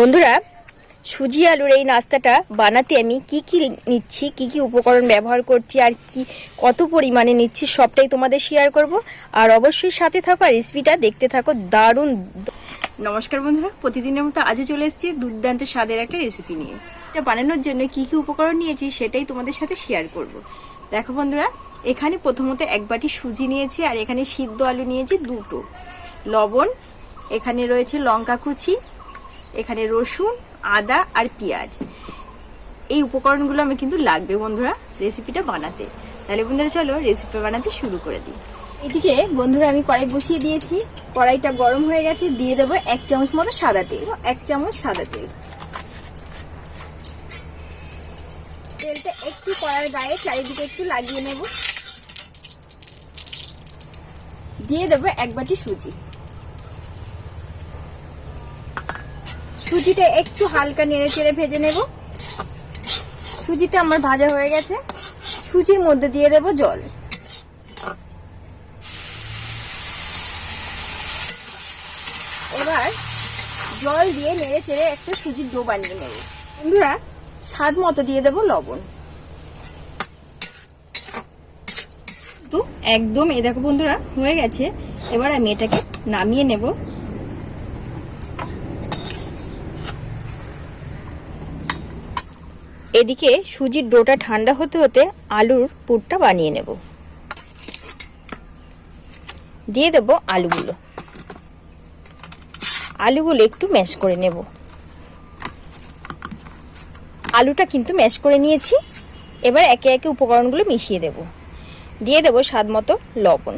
বন্ধুরা, সুজি আলুর এই নাস্তাটা বানাতে আমি কি কি নিচ্ছি, কি কি উপকরণ ব্যবহার করছি, আর কি, কত পরিমাণে নিচ্ছি সবটাই তোমাদের শেয়ার করব। আর অবশ্যই সাথে থাকো, আর রেসিপিটা দেখতে থাকো, দারুণ। নমস্কার বন্ধুরা, প্রতিদিনের মতো আজও চলে এসেছি দুর্দান্ত স্বাদের একটা রেসিপি নিয়ে। এটা বানানোর জন্য কি কি উপকরণ নিয়েছি সেটাই তোমাদের সাথে শেয়ার করব। দেখো বন্ধুরা, এখানে প্রথমত এক বাটি সুজি নিয়েছি, আর এখানে সিদ্ধ আলু নিয়েছি দুটো। লবণ, এখানে রয়েছে লঙ্কা কুচি এখানে রসুন, আদা আর পেঁয়াজ। এই উপকরণগুলো আমি কিন্তু লাগবে বন্ধুরা রেসিপিটা বানাতে। তাহলে বন্ধুরা চলো রেসিপি বানাতে শুরু করে দিই। এদিকে বন্ধুরা আমি কড়াই বসিয়ে দিয়েছি। কড়াইটা গরম হয়ে গেছে, দিয়ে দেবো এক চামচ মতো সাদা তেল, এক চামচ সাদা তেল। তেলটা একটু কড়ার গায়ে, চারিদিকে একটু লাগিয়ে নেব। দিয়ে দেবো এক বাটি সুজি। সুজিটা একটু হালকা নেড়ে চেড়ে ভেজে নেব। সুজিটা আমার ভাজা হয়ে গেছে। সুজির মধ্যে দিয়ে দেব জল। এবার জল দিয়ে নেড়ে চেড়ে একটা সুজির ডো বানিয়ে নেব। বন্ধুরা, স্বাদ মতো দিয়ে দেব লবণ। একদম এ দেখো বন্ধুরা, হয়ে গেছে। এবার আমি এটাকে নামিয়ে নেব। এদিকে সুজির ডোটা ঠান্ডা হতে হতে আলুর পুরটা বানিয়ে নেব। দিয়ে দেব আলুগুলো। আলুগুলো একটু ম্যাশ করে নেব। আলুটা কিন্তু ম্যাশ করে নিয়েছি। এবার একে একে উপকরণগুলো মিশিয়ে দেব। দিয়ে দেব স্বাদ মতো লবণ।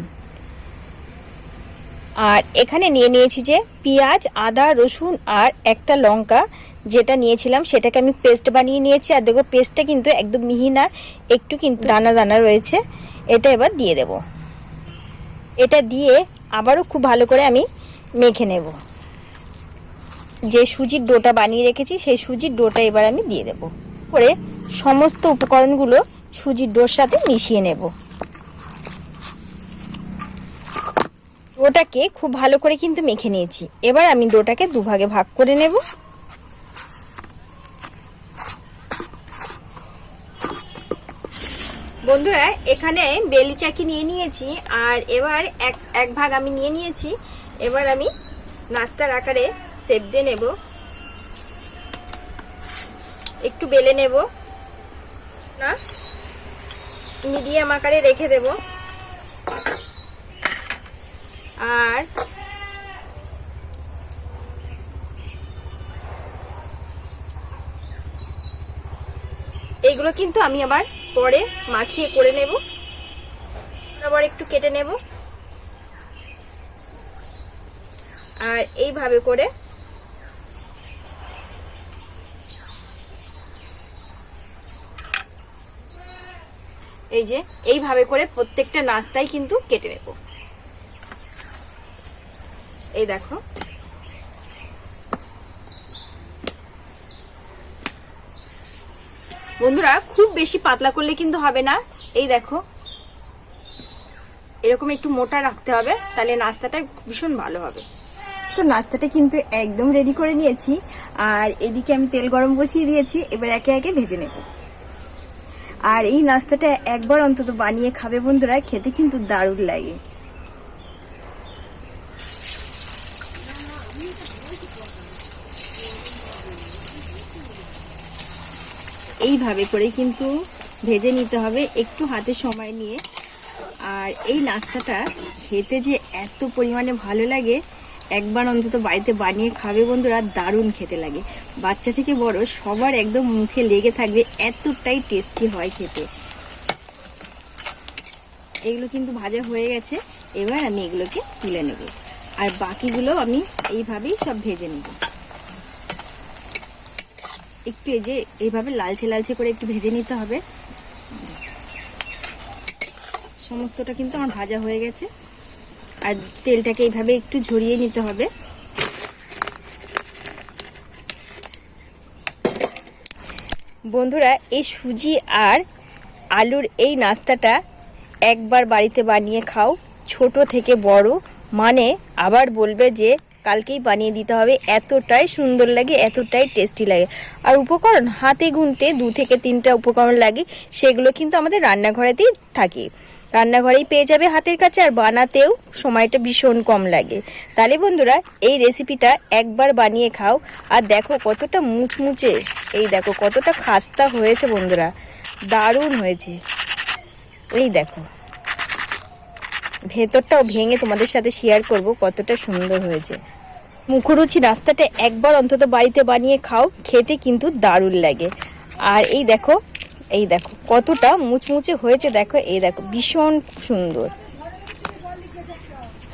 আর এখানে নিয়ে নিয়েছি যে পেঁয়াজ, আদা, রসুন আর একটা লঙ্কা যেটা নিয়েছিলাম সেটাকে আমি পেস্ট বানিয়ে নিয়েছি। আর দেখো, পেস্টটা কিন্তু একদম মিহি না, একটু কিন্তু দানা দানা রয়েছে। এটা এবার দিয়ে দেব। এটা দিয়ে আবারও খুব ভালো করে আমি মেখে নেব। যে সুজির ডোটা বানিয়ে রেখেছি, সেই সুজির ডোটা এবার আমি দিয়ে দেব। করে সমস্ত উপকরণগুলো সুজির ডোর সাথে মিশিয়ে নেব। ডোটাকে খুব ভালো করে কিন্তু মেখে নিয়েছি। এবার আমি ডোটাকে দুভাগে ভাগ করে নেব। বন্ধুরা, এখানে বেলি চাকি নিয়ে নিয়েছি, আর এবার এক এক ভাগ আমি নিয়ে নিয়েছি। এবার আমি নাস্তার আকারে সেপ দিয়ে নেব। একটু বেলে নেব। না? মিডিয়াম আকারে রেখে দেব। আর এইগুলো কিন্তু আমি আবার পরে মাখিয়ে করে নেব। আবার একটু কেটে নেব। আর এইভাবে করে এই যে, এইভাবে করে প্রত্যেকটা নাস্তায় কিন্তু কেটে নেব। এই দেখো। বন্ধুরা, খুব বেশি পাতলা করলে কিন্তু হবে না। এই দেখো, এরকম একটু মোটা রাখতে হবে, তাহলে নাস্তাটা ভীষণ ভালো হবে। তো নাস্তাটা কিন্তু একদম রেডি করে নিয়েছি, আর এদিকে আমি তেল গরম বসিয়ে দিয়েছি, এবার একে একে ভেজে নেব। আর এই নাস্তাটা একবার অন্তত বানিয়ে খাবে বন্ধুরা, খেতে কিন্তু দারুণ লাগে। এইভাবে করে কিন্তু ভেজে নিতে হবে, একটু হাতে সময় নিয়ে। আর এই নাস্তাটা খেতে যে এত পরিমাণে ভালো লাগে, একবার অন্তত বাড়িতে বানিয়ে খাবে বন্ধুরা, দারুণ খেতে লাগে। বাচ্চা থেকে বড় সবার একদম মুখে লেগে থাকবে, এতটাই টেস্টি হয় খেতে। এগুলো কিন্তু ভাজা হয়ে গেছে, এবার আমি এগুলোকে তুলে নেব। আর বাকিগুলো আমি এইভাবেই সব ভেজে নেব। একটু এই যে এইভাবে লালচে লালচে করে একটু ভেজে নিতে হবে। সমস্তটা কিন্তু আমার ভাজা হয়ে গেছে। আর তেলটাকে এইভাবে একটু ঝরিয়ে নিতে হবে। বন্ধুরা, এই সুজি আর আলুর এই নাস্তাটা একবার বাড়িতে বানিয়ে খাও। ছোট থেকে বড় মানে আবার বলবে যে কালকেই বানিয়ে দিতে হবে। এতটাই সুন্দর লাগে, এতটাই টেস্টি লাগে। আর উপকরণ, হাতে গুনতে দু থেকে তিনটা উপকরণ লাগে, সেগুলো কিন্তু আমাদের রান্নাঘরেতেই থাকে। রান্নাঘরেই পেয়ে যাবে হাতের কাছে, আর বানাতেও সময়টা ভীষণ কম লাগে। তাহলে বন্ধুরা, এই রেসিপিটা একবার বানিয়ে খাও, আর দেখো কতটা মুচমুচে, এই দেখো কতটা খাস্তা হয়েছে বন্ধুরা, দারুণ হয়েছে। এই দেখো। ভেতরটাও ভেঙে তোমাদের সাথে শেয়ার করব কতটা সুন্দর হয়েছে। মুখরুচি নাস্তাটা একবার অন্তত বাড়িতে বানিয়ে খাও, খেতে কিন্তু দারুণ লাগে। আর এই দেখো এই দেখো, কতটা মুচমুচে হয়েছে, দেখো, এই দেখো, ভীষণ সুন্দর।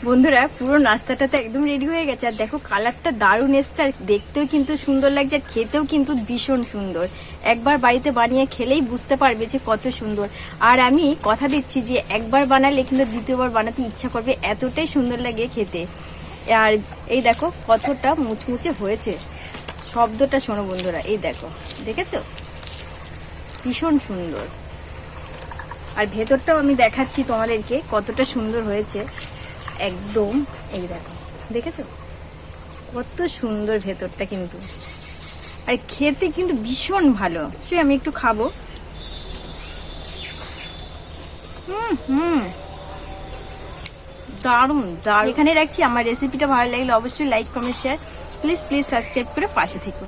বন্ধুরা, পুরো নাস্তাটা তো একদম রেডি হয়ে গেছে, আর দেখো কালারটা দারুণ এসছে, আর দেখতেও কিন্তু সুন্দর লাগছে, আর খেতেও কিন্তু ভীষণ সুন্দর। একবার বাড়িতে বানিয়ে খেলেই বুঝতে পারবে যে কত সুন্দর। আর আমি কথা দিচ্ছি যে, একবার বানালে কিন্তু দ্বিতীয়বার বানাতে ইচ্ছা করবে, এতটাই সুন্দর লাগে খেতে। আর এই দেখো কতটা মুচমুচে হয়েছে। শব্দটা শোনো বন্ধুরা, এই দেখো, দেখেছ? ভীষণ সুন্দর। আর ভেতরটাও আমি দেখাচ্ছি তোমাদেরকে, কতটা সুন্দর হয়েছে। একদম, এই দেখো, দেখেছ? কত সুন্দর ভেতরটা কিন্তু। আর খেতে কিন্তু ভীষণ ভালো। সে আমি একটু খাব। হুম হুম। দারুণ দারুণ। এখানে রাখছি। আমার রেসিপিটা ভালো লাগলে অবশ্যই like comment share please please subscribe করে পাশে থেকো।